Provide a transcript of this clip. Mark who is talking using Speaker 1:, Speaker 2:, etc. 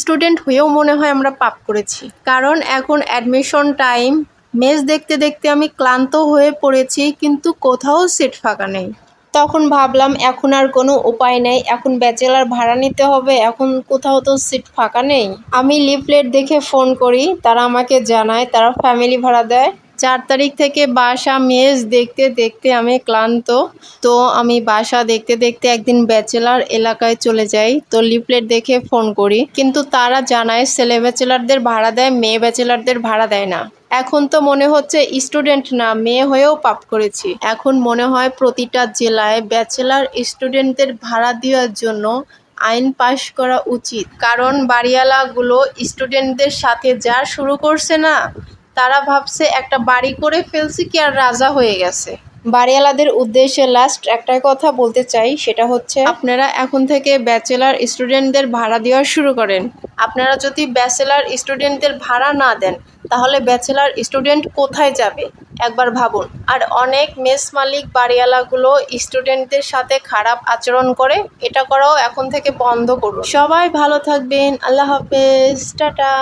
Speaker 1: Student হয়েও মনে হয় আমরা পাপ করেছি। কারণ এখন অ্যাডমিশন টাইম মেস দেখতে দেখতে আমি ক্লান্ত হয়ে পড়েছি, কিন্তু কোথাও সিট ফাঁকা নেই। তখন ভাবলাম, এখন আর কোনো উপায় নেই, এখন ব্যাচেলার ভাড়া নিতে হবে, এখন কোথাও তো সিট ফাঁকা নেই। আমি লিফলেট দেখে ফোন করি, তারা আমাকে জানায়, তারা ফ্যামিলি ভাড়া দেয়। চার তারিখ থেকে বাসা মেজ দেখতে দেখতে আমি ক্লান্ত। তো আমি বাসা দেখতে দেখতে একদিন ব্যাচেলার এলাকায় চলে যাই, তো লিফলেট দেখে ফোন করি। কিন্তু তারা জানায়, ছেলে ব্যাচেলারদের ভাড়া দেয়, মেয়ে ব্যাচেলারদের ভাড়া দেয় না। এখন তো মনে হচ্ছে স্টুডেন্ট না, মেয়ে হয়েও পাপ করেছি। এখন মনে হয় প্রতিটা জেলায় ব্যাচেলার স্টুডেন্টদের ভাড়া দেওয়ার জন্য আইন পাশ করা উচিত। কারণ বাড়িওয়ালাগুলো স্টুডেন্টদের সাথে যা শুরু করছে না তারা ভাবছে একটা বাড়ি করে ফেলছি কি আর রাজা হয়ে গেছে। বাড়িওয়ালাদের উদ্দেশ্যে লাস্ট একটা কথা বলতে চাই, সেটা হচ্ছে আপনারা এখন থেকে ব্যাচেলার স্টুডেন্টদের ভাড়া দেওয়া শুরু করেন। আপনারা যদি ব্যাচেলার স্টুডেন্টদের ভাড়া না দেন, তাহলে ব্যাচেলার স্টুডেন্ট কোথায় যাবে? একবার ভাবুন। আর অনেক মেস মালিক বাড়িওয়ালাগুলো স্টুডেন্টদের সাথে খারাপ আচরণ করে, এটা করাও এখন থেকে বন্ধ করুন। সবাই ভালো থাকবেন। আল্লাহ হাফেজ। টাটা।